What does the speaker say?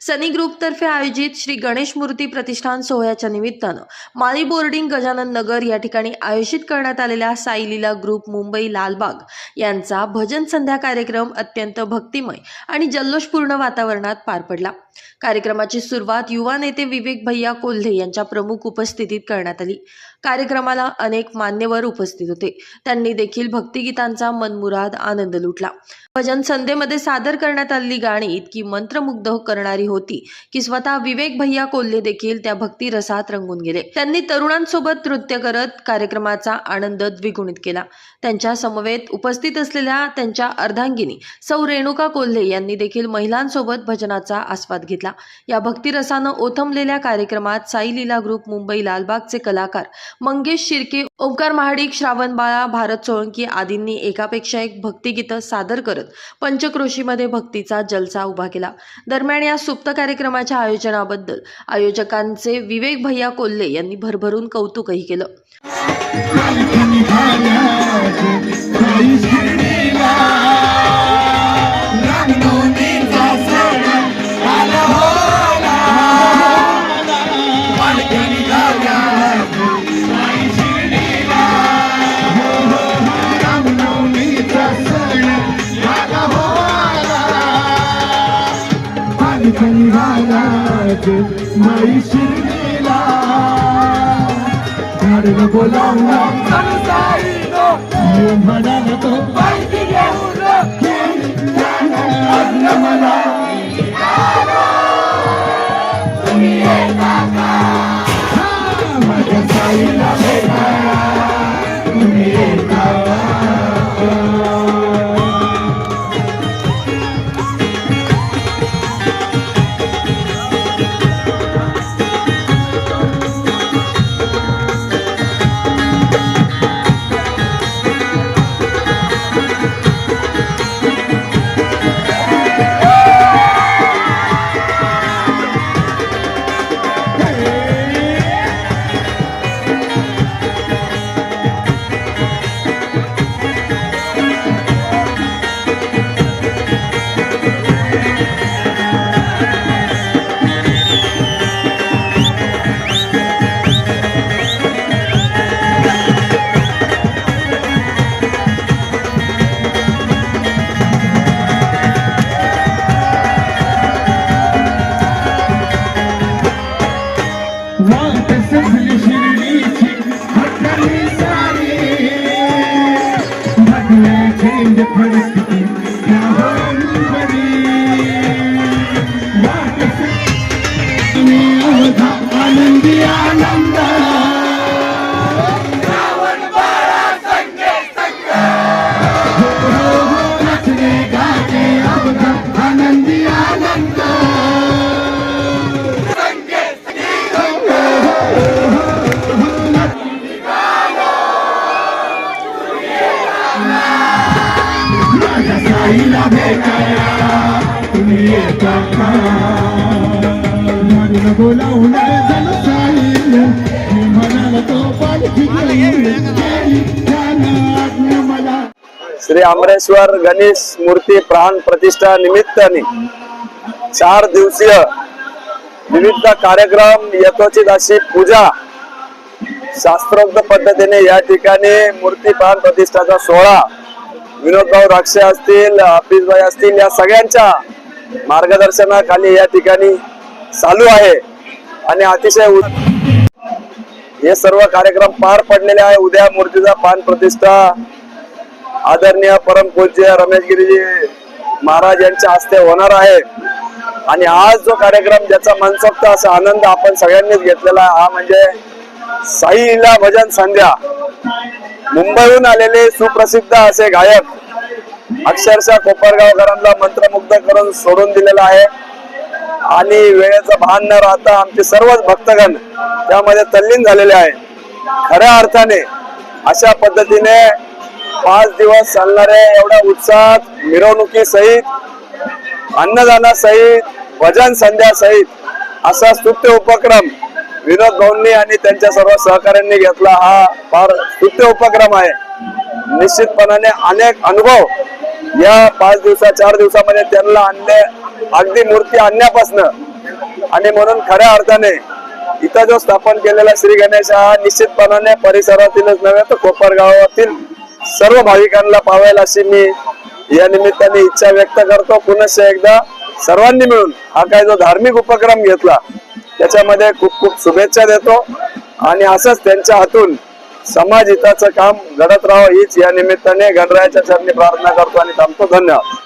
सनी ग्रुपतर्फे आयोजित श्री गणेश मूर्ती प्रतिष्ठान सोहळ्याच्या निमित्तानं माळी बोर्डिंग गजानन नगर या ठिकाणी आयोजित करण्यात आलेल्या साईलीला ग्रुप मुंबई लालबाग यांचा भजन संध्या कार्यक्रम अत्यंत भक्तिमय आणि जल्लोषपूर्ण वातावरणात पार पडला. कार्यक्रमाची सुरुवात युवा नेते विवेक भैया कोल्हे यांच्या प्रमुख उपस्थितीत करण्यात आली. कार्यक्रमाला अनेक मान्यवर उपस्थित होते. त्यांनी देखील भक्तिगीतांचा मनमुराद आनंद लुटला. भजन संध्येमध्ये सादर करण्यात आलेली गाणी इतकी मंत्रमुग्ध करणारी होती की स्वतः विवेक भैया कोल्हे देखील त्या भक्ती रसात रंगून गेले. त्यांनी तरुणांसोबत नृत्य करत कार्यक्रमाचा आनंद द्विगुणित केला. त्यांच्या समवेत उपस्थित असलेल्या त्यांच्या अर्धांगिनी सौ रेणुका कोल्हे यांनी देखील महिलांसोबत भजनाचा आस्वाद घेतला. या भक्तिरसानं ओथंबलेल्या कार्यक्रमात साई लीला ग्रुप मुंबई लालबागचे कलाकार मंगेश शिर्के ओंकार महाडिक श्रावण बाळा भारत सोळंकी आदींनी एकापेक्षा एक भक्तिगीतं सादर करत पंचक्रोशीमध्ये भक्तीचा जलसा उभा केला दरम्यान या सुप्त कार्यक्रमाच्या आयोजनाबद्दल आयोजकांचे विवेक भैया कोल्हे यांनी भरभरून कौतुकही केलं माई शिरलीला. झाडलं बोलावला मी म्हणाल तो मला माझ्या साईला तुम्ही आनंदी आनंद. आईला साईला भेटायला तुम्ही येता का म्हणून बोलावून झालं साईल मी म्हणाल तो पालखी मला श्री आमरेश्वर गणेश मूर्ती प्राण प्रतिष्ठा निमित्ताने चार दिवसीय विविध कार्यक्रम यथोचित अशी पूजा शास्त्रोक्त पद्धतीने या ठिकाणी मूर्ती प्राण प्रतिष्ठाचा सोहळा विनोदभाऊ राक्षे असतील अफिसभाई असतील या सगळ्यांच्या मार्गदर्शनाखाली या ठिकाणी चालू आहे. आणि अतिशय हे सर्व कार्यक्रम पार पडलेले आहे. उद्या मूर्तीचा पान प्रतिष्ठा. आदरणीय परमपूज्य रमेशगिरीजी महाराज यांच्या हस्ते होणार आहे. आणि आज जो कार्यक्रम ज्याचा मनसोक्त असा आनंद आपण सगळ्यांनीच घेतलेला आहे, हा म्हणजे साईला भजन संध्या. मुंबईहून आलेले सुप्रसिद्ध असे गायक अक्षरशः कोपरगावकरांना मंत्रमुग्ध करून सोडून दिलेला आहे. आणि वेळेचं भान न राहता आमचे सर्वच भक्तगण त्यामध्ये तल्लीन झालेले आहे. खऱ्या अर्थाने अशा पद्धतीने पाच दिवस चालणाऱ्या एवढ्या उत्साहात मिरवणुकी सहित अन्नदानासहित भजन संध्या सहित असा स्तुत्य उपक्रम विनोद भाऊंनी आणि त्यांच्या सर्व सहकाऱ्यांनी घेतला हा फार स्तुत्य उपक्रम आहे. निश्चितपणाने अनेक अनुभव या पाच दिवसा चार दिवसामध्ये त्यांना आणले अगदी मूर्ती आणण्यापासनं. आणि म्हणून खऱ्या अर्थाने इथं जो स्थापन केलेला श्री गणेश हा निश्चितपणाने परिसरातीलच नव्हे तर कोपरगावातील सर्व भाविकांना पावेल अशी मी या निमित्ताने इच्छा व्यक्त करतो. पुनश्च एकदा सर्वांनी मिळून हा काय जो धार्मिक उपक्रम घेतला त्याच्यामध्ये खूप खूप शुभेच्छा देतो. आणि असंच त्यांच्या हातून समाज हिताचं काम घडत राहावं हीच या निमित्ताने गणरायाच्या चरणी प्रार्थना करतो आणि थांबतो. धन्यवाद.